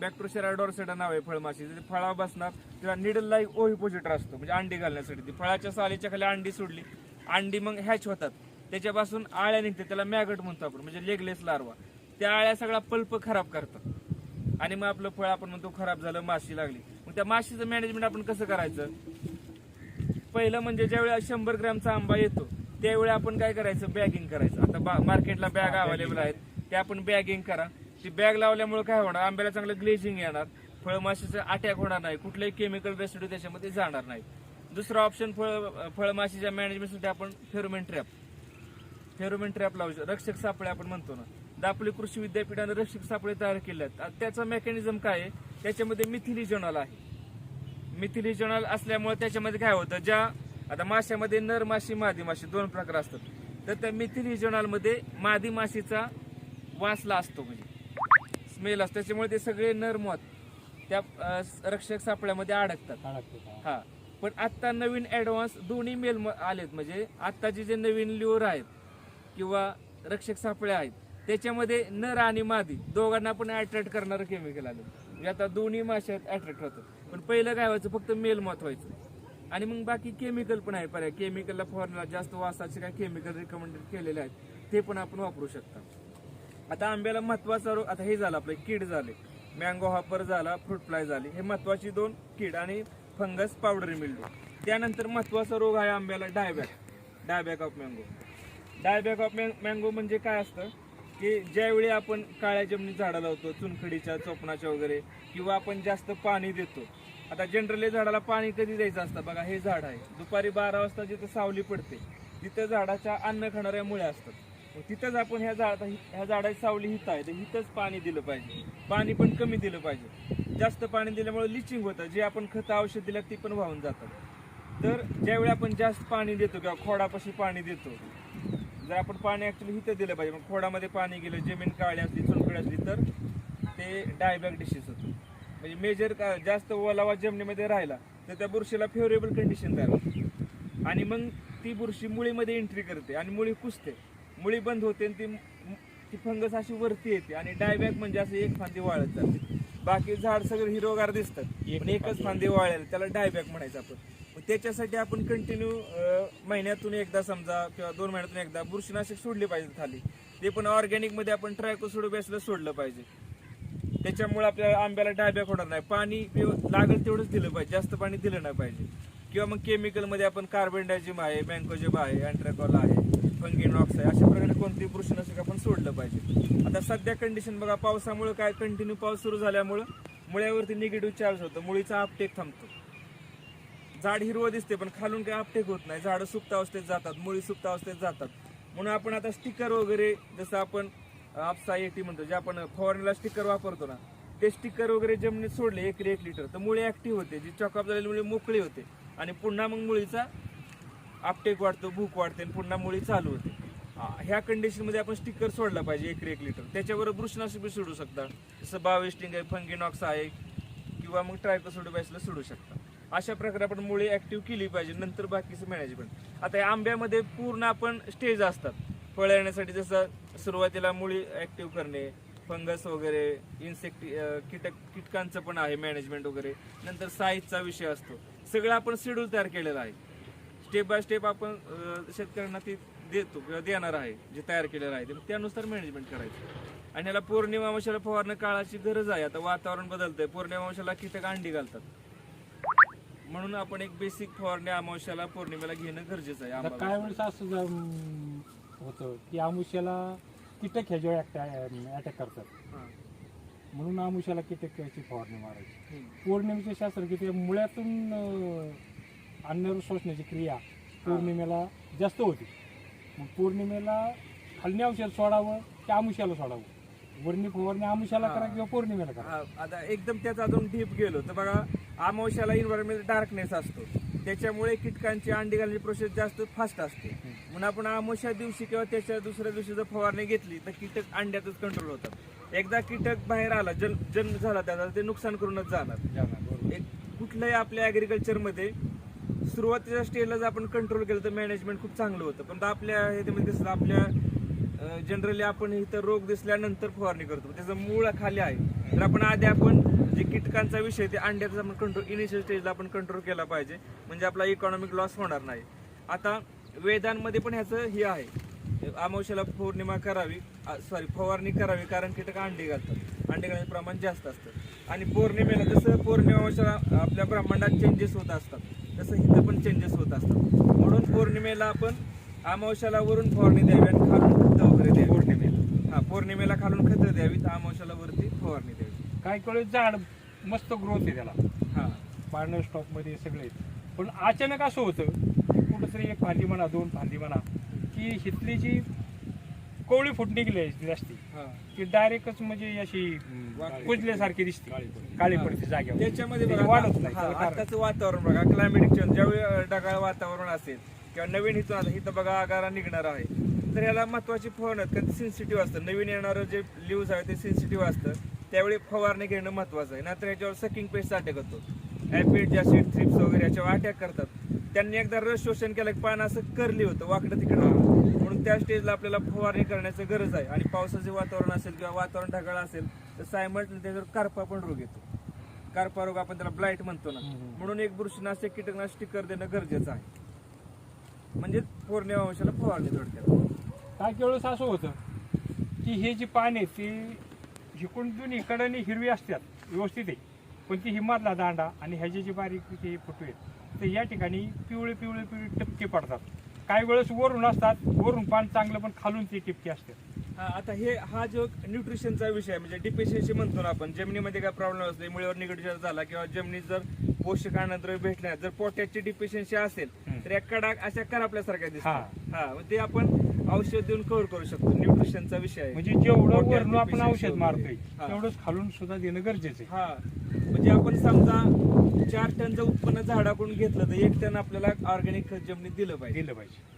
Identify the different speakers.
Speaker 1: बॅक्टोशेरा डॉर्सेटा नाव आहे फळमाशी. ते फळा बसणार तेव्हा निडल लाईक ओव्हिपोजिटर असतो म्हणजे अंडी घालण्यासाठी. ती फळाच्या सालीच्या खाली अंडी सोडली अंडी मग हॅच होतात. त्याच्यापासून आळ्या निघते त्याला मॅगट म्हणतो आपण म्हणजे लेगलेस लार्वा त्या आळ्या सगळा पल्प खराब करतात. आणि मग आपलं फळ आपण म्हणतो खराब झालं माशी लागली. मग त्या माशीचं मॅनेजमेंट आपण कसं करायचं? पहिलं म्हणजे ज्यावेळी शंभर ग्रॅमचा आंबा येतो त्यावेळी आपण काय करायचं? बॅगिंग करायचं. आता मार्केटला बॅग अवेलेबल आहेत. त्या आपण बॅगिंग करा. ती बॅग लावल्यामुळे काय होणार? आंब्याला चांगलं ग्लेझिंग येणार. फळमाशीचा अटॅक होणार नाही. कुठलंही केमिकल रेसिड्यू त्याच्यामध्ये जाणार नाही. दुसरा ऑप्शन फळ फळमाशीच्या मॅनेजमेंटसाठी आपण फेरोमेन ट्रॅप फेरोमेन ट्रॅप लावू शकतो. रक्षक सापळे आपण म्हणतो ना. दापोली कृषी विद्यापीठाने रक्षक सापळे तयार केले आहेत आता त्याचं मेकॅनिझम काय आहे? त्याच्यामध्ये मिथिलिजोनल आहे. मिथिलिजोनल असल्यामुळे त्याच्यामध्ये काय होतं? ज्या आता माशामध्ये नर माशी मादी माशी दोन प्रकार असतात. तर त्या मिथिलिजोनलमध्ये मादी माशीचा वासला असतो म्हणजे. स्मेल असतो त्याच्यामुळे ते सगळे नर मॉत त्या अं, रक्षक सापळ्यामध्ये अडकतात? हा. पण आता नवीन ऍडव्हान्स दोन्ही मेल म- आलेत. म्हणजे आत्ताचे जे नवीन लिओर आहेत किंवा रक्षक सापळे आहेत त्याच्यामध्ये नर आणि मादी दोघांना पण अट्रॅक्ट करणारं केमिकल आलं. म्हणजे आता दोन्ही माश्यात अट्रॅक्ट होतात. पण पहिलं काय व्हायचं? फक्त मेल मत व्हायचं. आणि मग बाकी केमिकल पण आहे पर्याय. केमिकलला फॉर्म्युला जास्त वासाचे काय केमिकल रिकमेंडेड केलेले आहेत ते पण आपण वापरू शकता. आता आंब्याला महत्त्वाचा रोग आता हे झालं आपलं कीड झाले. मँगो हॉपर झाला फ्रूट फ्लाय झाले. हे महत्वाची दोन कीड आणि फंगस पावडर मिळतो त्यानंतर महत्त्वाचा रोग आहे आंब्याला dieback dieback of mango dieback of mango म्हणजे काय असतं? की ज्यावेळी आपण काळ्या जमिनीत झाडं लावतो चुनखडीच्या चोपणाच्या वगैरे किंवा आपण जास्त पाणी देतो. आता जनरली झाडाला पाणी कधी द्यायचं असतं? बघा हे झाड आहे. दुपारी बारा वाजता जिथं सावली पडते तिथं झाडाच्या अन्न खाणाऱ्या मुळ्या असतात तिथंच आपण ह्या झाड ह्या झाडाची सावली हित आहे तर हिथंच पाणी दिलं पाहिजे. पाणी पण कमी दिलं पाहिजे. जास्त पाणी दिल्यामुळे लिचिंग होतं. जे आपण खतं औषध दिलं ती पण वाहून जातात. तर ज्यावेळी आपण जास्त पाणी देतो किंवा खोडापाशी पाणी देतो जर आपण पाणी ॲक्च्युली हिथं दिलं पाहिजे मग खोडामध्ये पाणी गेलं जमीन काळी असली चुनकळी असली तर ते डायबॅक डिशीज होतो. म्हणजे मेजर जास्त ओलावा जमिनीमध्ये राहिला तर त्या बुरशीला फेवरेबल कंडिशन तयार आणि मग ती बुरशी मुळीमध्ये एंट्री करते आणि मुळी कुसते. मुळी बंद होते आणि ती ती फंगस अशी वरती येते आणि डायबॅक म्हणजे असं एक फांदी वाळत जाते. बाकी झाड सगळं हिरोगार दिसतात पण एकच फांदी वाळेल त्याला डायबॅक म्हणायचं आपण. त्याच्यासाठी आपण कंटिन्यू महिन्यातून एकदा समजा किंवा दोन महिन्यातून एकदा बुरशीनाशक सोडले पाहिजे खाली. ते पण ऑर्गॅनिकमध्ये आपण ट्रायकोसोडो बेसला सोडलं पाहिजे. त्याच्यामुळे आपल्याला आंब्याला डायबॅक होणार नाही. पाणी लागेल तेवढंच दिलं पाहिजे जास्त पाणी दिलं नाही पाहिजे. किंवा मग केमिकलमध्ये आपण कार्बन डायजिम आहे मँकोजेब आहे अँट्रॅकॉल आहे फंगिनॉक्स आहे अशा प्रकारे कोणती बुरशीनाशक आपण सोडलं पाहिजे आता सध्या कंडिशन बघा पावसामुळे काय कंटिन्यू पाऊस सुरू झाल्यामुळं मुळ्यावरती निगेटिव्ह चार्ज होतं. मुळीचा अपटेक थांबतो. झाड हिरवं दिसते पण खालून काही अपटेक होत नाही. झाडं सुप्त अवस्थेत जातात मुळी सुप्त अवस्थेत जातात. म्हणून आपण आता स्टिकर वगैरे जसं आपण आपसा एटी म्हणतो जे आपण फवारणीला स्टिकर वापरतो ना ते स्टिकर वगैरे जमिनीत सोडले एक एक लिटर तर मुळे ऍक्टिव्ह होते जी चॉकअप झालेली मुळे मोकळी होते. आणि पुन्हा मग मुळीचा आपटेक वाढतो भूक वाढते आणि पुन्हा मुळी चालू होते. ह्या कंडिशनमध्ये आपण स्टिकर सोडला पाहिजे एकरी एक लिटर त्याच्यावर बुरशीनाशक बी सोडू शकता. जसं बावेस्टिंग आहे फंगिनॉक्स आहे किंवा मग ट्रायकोसोडोबॅसला सोडू शकता. अशा प्रकारे आपण मुळे ऍक्टिव्ह केली पाहिजे नंतर बाकीचं मॅनेजमेंट आता या आंब्यामध्ये पूर्ण आपण स्टेज असतात. फळ येण्यासाठी जसं सुरुवातीला मुळी ऍक्टिव्ह करणे फंगस वगैरे इन्सेक्ट कीटक कीटकांचं पण आहे मॅनेजमेंट वगैरे. नंतर साईजचा विषय असतो. सगळं आपण शेड्यूल तयार केलेला आहे. स्टेप बाय स्टेप आपण शेतकऱ्यांना ते देतो किंवा देणार आहे जे तयार केलेलं आहे ते त्यानुसार मॅनेजमेंट करायचं. आणि ह्याला पौर्णिमा अंशाला फवारणं काळाची गरज आहे. आता वातावरण बदलतंय. पौर्णिमा अंशाला कीटक अंडी घालतात. म्हणून आपण एक बेसिक फवारणी अमावश्याला पौर्णिमेला घेणं गरजेचं आहे
Speaker 2: आता काय वेळेस असं जम- होतं की आमुष्याला कीटक ह्याच्यावर अटॅक करतात.
Speaker 1: हां.
Speaker 2: म्हणून आमुष्याला कीटकाची फवारणी मारायची.
Speaker 1: हम्म.
Speaker 2: पौर्णिमेचे शास्त्र की ते मुळ्यातून अं, अन्न शोषण्याची क्रिया पौर्णिमेला जास्त होती. मग पौर्णिमेला खालनी औषध सोडावं की आमुष्याला सोडावं? वरणी फवारणी आमुष्याला करा. किंवा पौर्णिमेला करा?
Speaker 1: हा, आता एकदम त्याचा अजून डीप गेलो. तर बघा अमावश्याला इन्व्हायरमेंट डार्कनेस असतो. त्याच्यामुळे कीटकांची अंडी घालण्याची प्रोसेस जास्त फास्ट असते. म्हणून आपण अमावश्या दिवशी किंवा त्याच्या दुसऱ्या दिवशी जर फवारणी घेतली तर कीटक अंड्यातच कंट्रोल होतात. एकदा कीटक बाहेर आला जन जन्म झाला त्याचा ते नुकसान करूनच जाणार.
Speaker 2: जाणार, बरोबर.
Speaker 1: एक कुठल्याही आपल्या ऍग्रिकल्चरमध्ये सुरुवातीच्या स्टेजला जर आपण कंट्रोल केलं तर मॅनेजमेंट खूप चांगलं होतं. पण आपल्या ह्याच्यामध्ये दिसतं आपल्या जनरली आपण इथं रोग दिसल्यानंतर फवारणी करतो. त्याचं मूळ खाली आहे. तर आपण आधी आपण जे कीटकांचा विषय ते अंड्याचा आपण कंट्रोल इनिशियल स्टेजला आपण कंट्रोल केला पाहिजे. म्हणजे आपला इकॉनॉमिक लॉस होणार नाही. आता वेदांमध्ये पण ह्याचं हे आहे. अमावश्याला पौर्णिमा करावी सॉरी फवारणी करावी कारण कीटक अंडी घालतात. अंडी घालण्याचं प्रमाण जास्त असतं. आणि पौर्णिमेला जसं पौर्णिमा आपल्या ब्रह्मांडात चेंजेस होत असतात. तसं इथं पण चेंजेस होत असतात. म्हणून पौर्णिमेला आपण अमावश्याला वरून फवारणी द्यावी आणि खालून खतं वगैरे द्यावी.
Speaker 2: पौर्णिमेला.
Speaker 1: हा पौर्णिमेला खालून खतं द्यावीत अमावश्याला वरती फवारणी द्यावी.
Speaker 2: काही कळे झाड मस्त ग्रोथ आहे त्याला.
Speaker 1: हा.
Speaker 2: पार्टनर स्टॉकमध्ये सगळे. पण अचानक असं होतं की कुठंतरी एक फांदी म्हणा दोन फांदी म्हणा की हिथली जी कोवळी फुट निघली असती ती डायरेक्टच म्हणजे अशी कुजल्यासारखी दिसते. काळी पडते. जागेवर.
Speaker 1: त्याच्यामध्ये
Speaker 2: वाढत नाही
Speaker 1: आताचं वातावरण बघा क्लायमेटिक चेंज ज्यावेळी ढगाळ वातावरण असेल किंवा नवीन इथून आता इथं बघा आगारा निघणार आहे. तर ह्याला महत्वाची फवारणी आहेत, कारण सेन्सिटिव्ह असतं. नवीन येणारं जे लिव्ज आहे ते सेन्सिटिव्ह असतं. त्यावेळी फवारणी घेणं महत्वाचं आहे. नाहीतर याच्यावर सकिंग पेस्ट अटॅक होतो. ऍपिड जॅसिड थ्रिप्स वगैरे याच्यावर अटॅक करतात. त्यांनी एकदा रस शोषण केलं की पान असं करली होतं वाकडं तिकडं. म्हणून त्या स्टेजला आपल्याला फवारणी करण्याची गरज आहे. आणि पावसाचे वातावरण असेल किंवा वातावरण ढगाळ असेल तर सायमल्ट त्याच्यावर कार्पा पण रोग येतो. कार्पा रोग आपण त्याला ब्लाईट म्हणतो ना. म्हणून एक बुरशीनाशक कीटकनाशक स्टिकर देणं गरजेचं आहे. म्हणजे पौर्णिमा अंशाला फवारणी थोडक्यात
Speaker 2: काही वेळेस असं होतं की हे जी पाने ती हिकून दोन्ही कडाने हिरवी असतात व्यवस्थित आहे. पण ती हिमातला दांडा आणि ह्याचे जे बारीक ते फुटवे आहेत ते या ठिकाणी पिवळे पिवळे पिवळे टिपके पडतात काही वेळेस वरून असतात वरून पान चांगलं पण खालून ते टिपके असतात
Speaker 1: हा आता हे हा जो न्यूट्रिशनचा विषय आहे म्हणजे डिफिशियन्सी म्हणतो ना आपण जमिनीमध्ये काय प्रॉब्लेम असले मुळीवर निगडीचा झाला किंवा जमिनीत जर पोषक अन्नद्रव्य भेटले जर पोटॅशची डिफिशियन्सी असेल. तर या कडा अशा करपल्यासारख्या. दिसतात हा ते आपण औषध देऊन कव्हर करू शकतो. न्यूट्रिशनचा विषय आहे.
Speaker 2: म्हणजे जेवढं वरून आपण औषध. मारतोय
Speaker 1: हा.
Speaker 2: तेवढंच खालून सुद्धा देणं गरजेचं आहे.
Speaker 1: हा. म्हणजे आपण समजा चार टनचं उत्पन्न झाडाकडून घेतलं तर एक टन आपल्याला ऑर्गॅनिक खत जमिनीत दिलं पाहिजे.
Speaker 2: दिलं पाहिजे.